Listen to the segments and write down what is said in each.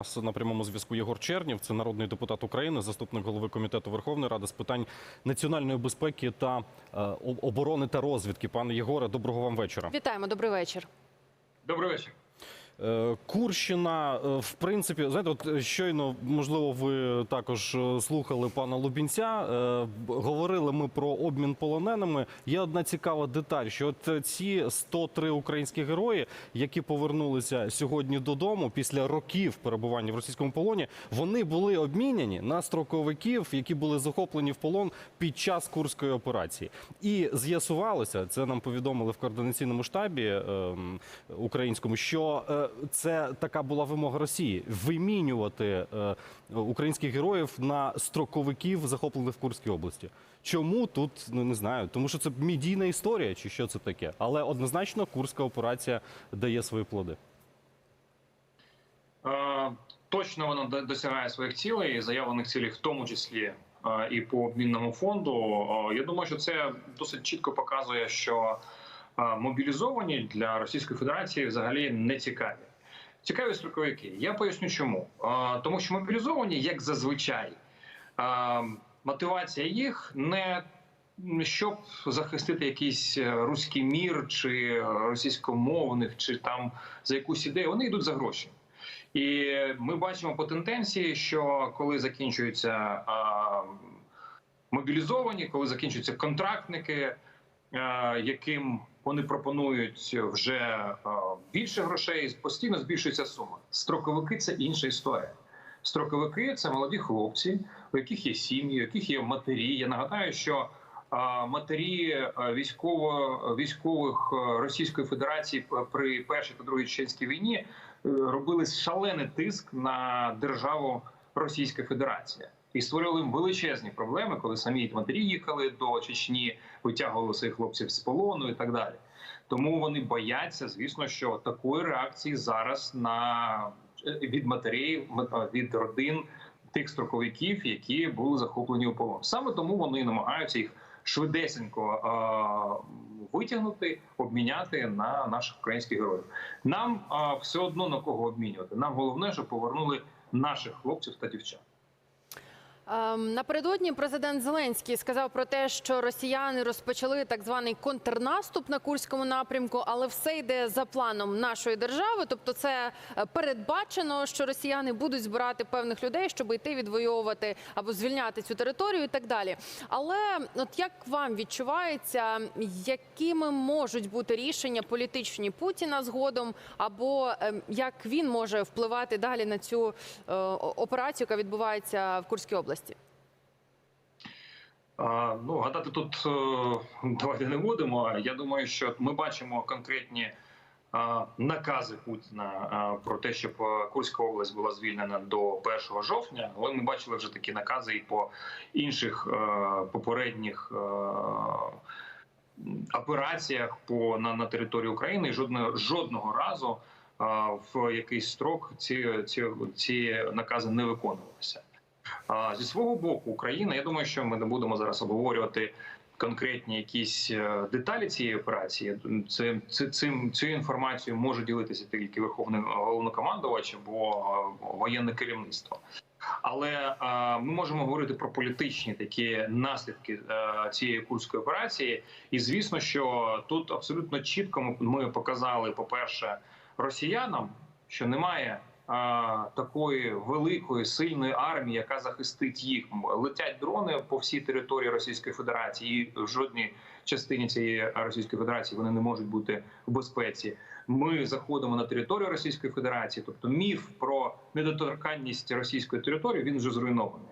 нас на прямому зв'язку Єгор Чернів, це народний депутат України, заступник голови комітету Верховної Ради з питань національної безпеки та е, оборони та розвідки. Пане Єгоре, доброго вам вечора. Вітаємо, добрий вечір. Добрий вечір. Е, Курщина, е, в принципі, знаєте, от щойно, можливо, ви також слухали пана Лубінця. Говорили ми про обмін полоненими. Є одна цікава деталь, що от е, ці 103 українські герої, які повернулися сьогодні додому після років перебування в російському полоні, вони були обміняні на строковиків, які були захоплені в полон під час курської операції. І з'ясувалося, це нам повідомили в координаційному штабі ем, українському, що е, це така була вимога Росії вимінювати е, українських героїв на строковиків, захоплених в Курській області. Чому тут ну не знаю, тому що це медійна історія, чи що це таке, але однозначно курська операція дає свої плоди. Е, точно воно до- досягає своїх цілей, заявлених цілей, в тому числі е, і по обмінному фонду. Е, я думаю, що це досить чітко показує, що мобілізовані для Російської Федерації взагалі не цікаві. Цікаві строковики. Я поясню, чому тому, що мобілізовані, як зазвичай, мотивація їх не щоб захистити якийсь е, руський мір чи російськомовних, чи там за якусь ідею, вони йдуть за гроші. І ми бачимо по тенденції, що коли закінчуються а, мобілізовані, коли закінчуються контрактники, а, яким вони пропонують вже а, більше грошей, постійно збільшується сума. Строковики це інша історія. Строковики це молоді хлопці, у яких є сім'ї, у яких є матері. Я нагадаю, що матері військово військових Російської Федерації при першій та другій чеченській війні е, робили шалений тиск на державу Російська Федерація і створили їм величезні проблеми, коли самі матері їхали до Чечні, витягували своїх хлопців з полону і так далі. Тому вони бояться, звісно, що такої реакції зараз на від матерів, від родин тих строковиків, які були захоплені у полон. Саме тому вони намагаються їх швидесенько витягнути, обміняти на наших українських героїв. Нам все одно на кого обмінювати. Нам головне, щоб повернули наших хлопців та дівчат. Ем, Напередодні президент Зеленський сказав про те, що росіяни розпочали так званий контрнаступ на курському напрямку, але все йде за планом нашої держави. Тобто, це е, передбачено, що росіяни будуть збирати певних людей, щоб йти відвоювати або звільняти цю територію, і так далі. Але от як вам відчувається, якими можуть бути рішення політичні Путіна згодом, або ем, як він може впливати далі на цю е, операцію, яка відбувається в Курській області? А, Ну, гадати тут е, давайте не будемо. Я думаю, що ми бачимо конкретні накази Путіна про те, щоб е, Курська область була звільнена до 1 жовтня. Але ми бачили вже такі накази і по інших е, попередніх. Операціях по на, на території України жодного жодного разу в якийсь строк ці, ці, ці накази не виконувалися. Зі свого боку, Україна, я думаю, що ми не будемо зараз обговорювати конкретні якісь е, деталі цієї операції. Це, цим цією інформацією може ділитися тільки верховний головнокомандувач або е, воєнне керівництво. Але е, ми можемо говорити про політичні такі наслідки е, цієї курської операції. І звісно, що тут абсолютно чітко ми, показали, по-перше, росіянам, що немає такої великої сильної армії, яка захистить їх. Летять дрони по всій території Російської Федерації, і в жодній частині цієї Російської Федерації вони не можуть бути в безпеці. Ми заходимо на територію Російської Федерації, тобто міф про недоторканність російської території він вже зруйнований.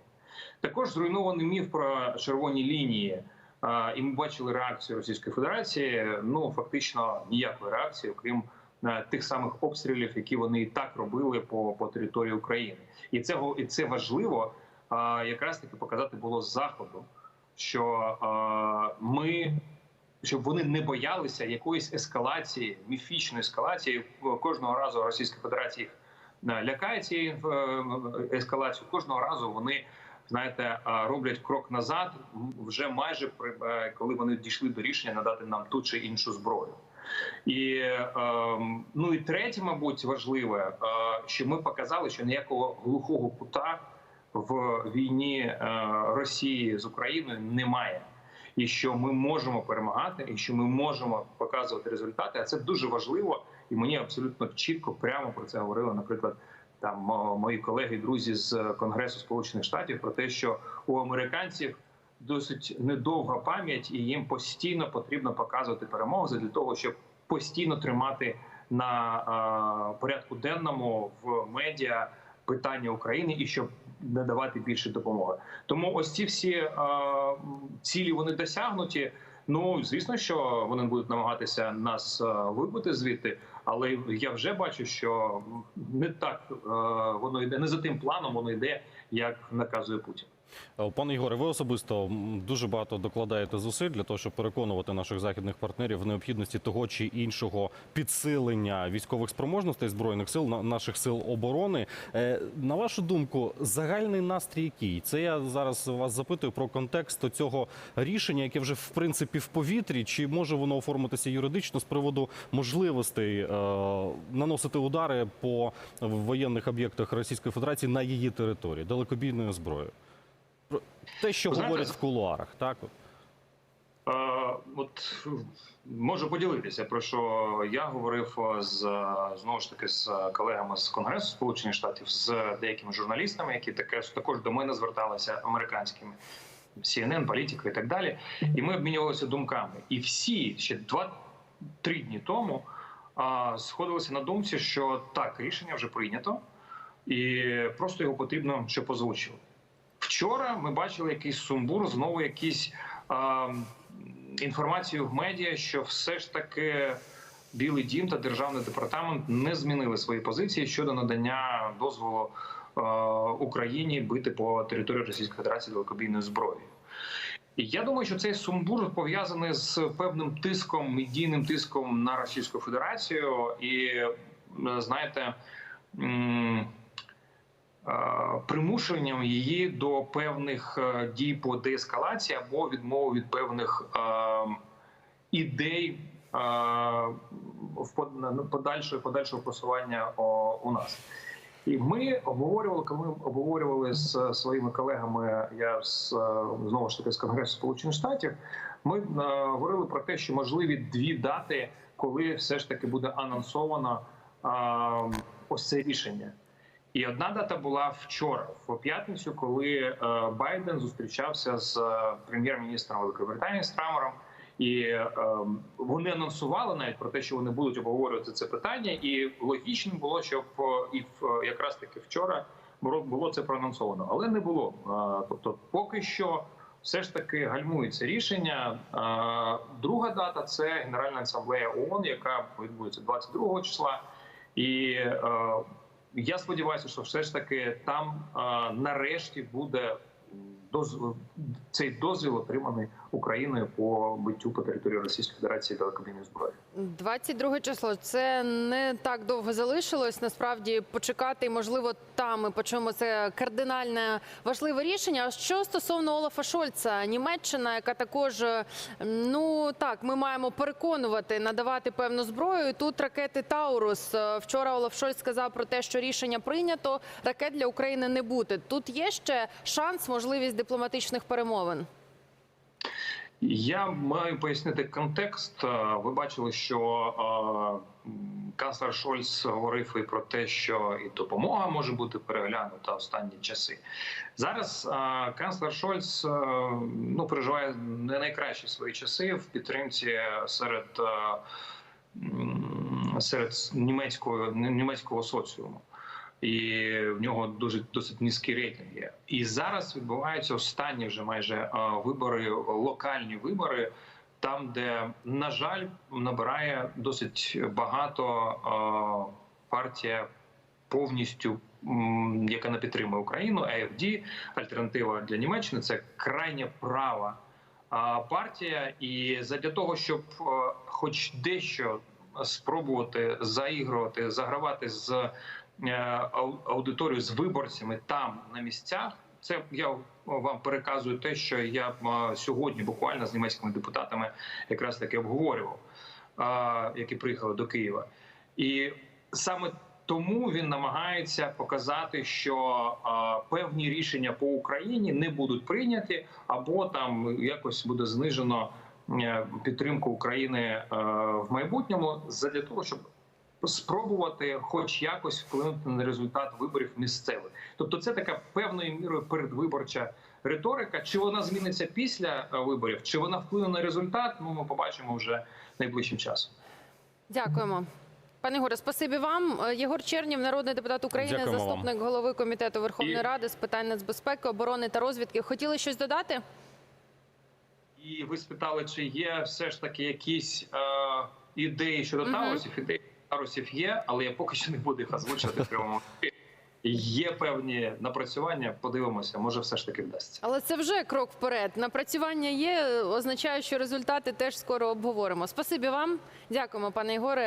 Також зруйнований міф про червоні лінії. І ми бачили реакцію Російської Федерації. Ну фактично ніякої реакції, окрім тих самих обстрілів, які вони і так робили по, по території України, і це і це важливо а, якраз таки показати було заходу, що а, ми. Щоб вони не боялися якоїсь ескалації, міфічної ескалації. Кожного разу Російська Федерація їх е, лякає цією е, ескалацією. Кожного разу вони знаєте, роблять крок назад, вже майже е, коли вони дійшли до рішення надати нам ту чи іншу зброю. І ем, ну і третє, мабуть, важливе, е, що ми показали, що ніякого глухого кута в війні е, Росії з Україною немає. І що ми можемо перемагати, і що ми можемо показувати результати. А це дуже важливо, і мені абсолютно чітко прямо про це говорили, наприклад, там мо- мої колеги, друзі з Конгресу Сполучених Штатів про те, що у американців досить недовга пам'ять, і їм постійно потрібно показувати перемогу для того, щоб постійно тримати на порядку денному в медіа питання України і щоб надавати більше допомоги. Тому ось ці всі цілі вони досягнуті. Ну звісно, що вони будуть намагатися нас вибити звідти, але я вже бачу, що не так воно йде, не за тим планом воно йде, як наказує Путін. Е, Пане Ігоре, ви особисто дуже багато докладаєте зусиль для того, щоб переконувати наших західних партнерів в необхідності того чи іншого підсилення військових спроможностей збройних сил на- наших сил оборони. Е, На вашу думку, загальний настрій який? Це я зараз вас запитую про контекст цього рішення, яке вже в принципі в повітрі, чи може воно оформитися юридично з приводу можливостей е, наносити удари по воєнних об'єктах Російської Федерації на її території далекобійною зброєю? Те, що знаєте, говорять в кулуарах, так. Е, От можу поділитися про що я говорив е, з знову ж таки з колегами з Конгресу Сполучених Штатів, з деякими журналістами, які таке також до мене зверталися американськими CNN, політика і так далі. І ми обмінювалися думками. І всі ще два-три дні тому а, сходилися на думці, що так, рішення вже прийнято, і просто його потрібно щоб озвучили. Вчора ми бачили якийсь сумбур, знову якісь а, інформацію в медіа, що все ж таки Білий Дім та державний департамент не змінили свої позиції щодо надання дозволу е, Україні бити по території Російської Федерації далекобійною зброєю. Я думаю, що цей сумбур пов'язаний з певним тиском, медійним тиском на Російську Федерацію, і знаєте. Примушенням її до певних е, дій по деескалації або відмови від певних е, ідей е, подальшого подальшого просування у нас. І ми обговорювали, коли ми обговорювали з своїми колегами. Я з е, знову ж таки з Конгресу Сполучених Штатів. Ми е, говорили про те, що можливі дві дати, коли все ж таки буде анонсовано е, ось це рішення. І одна дата була вчора, в п'ятницю, коли е, Байден зустрічався з е, прем'єр-міністром Великої Британії Страмером. І е, вони анонсували навіть про те, що вони будуть обговорювати це питання, і логічно було, щоб е, і в якраз таки вчора було це проанонсовано, але не було. Е, тобто, поки що, все ж таки гальмується рішення. Е, друга дата це Генеральна асамблея ООН, яка відбудеться 22 числа, і е, я сподіваюся, що все ж таки там нарешті буде дозвіл, цей дозвіл отриманий Україною по биттю по території Російської Федерації далекобійної зброї. 22 число. Це не так довго залишилось. Насправді почекати, можливо, там ми почуємо це кардинальне важливе рішення. А що стосовно Олафа Шольца, Німеччина, яка також ну так, ми маємо переконувати, надавати певну зброю. Тут ракети Таурус. Вчора Олаф Шольц сказав про те, що рішення прийнято. Ракет для України не буде. Тут є ще шанс, можливість дипломатичних перемовин. Я маю пояснити контекст. Е, Ви бачили, що е, канцлер Шольц говорив і про те, що і допомога може бути переглянута останні часи. Зараз е, канцлер Шольц ну переживає не найкращі свої часи в підтримці серед. Серед німецького німецького соціуму, і в нього дуже досить низькі рейтинги. І зараз відбуваються останні вже майже е, вибори, локальні вибори, там, де на жаль набирає досить багато е, партія повністю. Яка не підтримує Україну, АФД, альтернатива для Німеччини це крайня права партія. І задля того, щоб е, хоч дещо спробувати заігрувати, загравати з е, ау- аудиторією з виборцями там на місцях. Це я вам переказую те, що я е, сьогодні буквально з німецькими депутатами якраз таки обговорював. які приїхали до Києва, і саме тому він намагається показати, що певні рішення по Україні не будуть прийняті, або там якось буде знижено е, підтримку України е, в майбутньому, задля того, щоб спробувати, хоч якось вплинути на результат виборів місцевих. Тобто, це така певною мірою передвиборча риторика. Чи вона зміниться після е, виборів, чи вона вплине на результат? Ну ми побачимо вже найближчим часом. Дякуємо. Пане Ігоре, спасибі вам. Е, Єгор Чернів, народний депутат України, Дякуємо вам. заступник голови комітету Верховної І- Ради з питань нацбезпеки, оборони та розвідки. Хотіли щось додати? І ви спитали, чи є все ж таки якісь е, ідеї щодо Мгм. Таурусів? Ідеї Таурусів є, але я поки що не буду їх озвучувати в прямому. Є певні напрацювання. Подивимося, може, все ж таки вдасться. Але це вже крок вперед. Напрацювання є, означає, що результати теж скоро обговоримо. Спасибі вам. Дякуємо, пане Ігоре.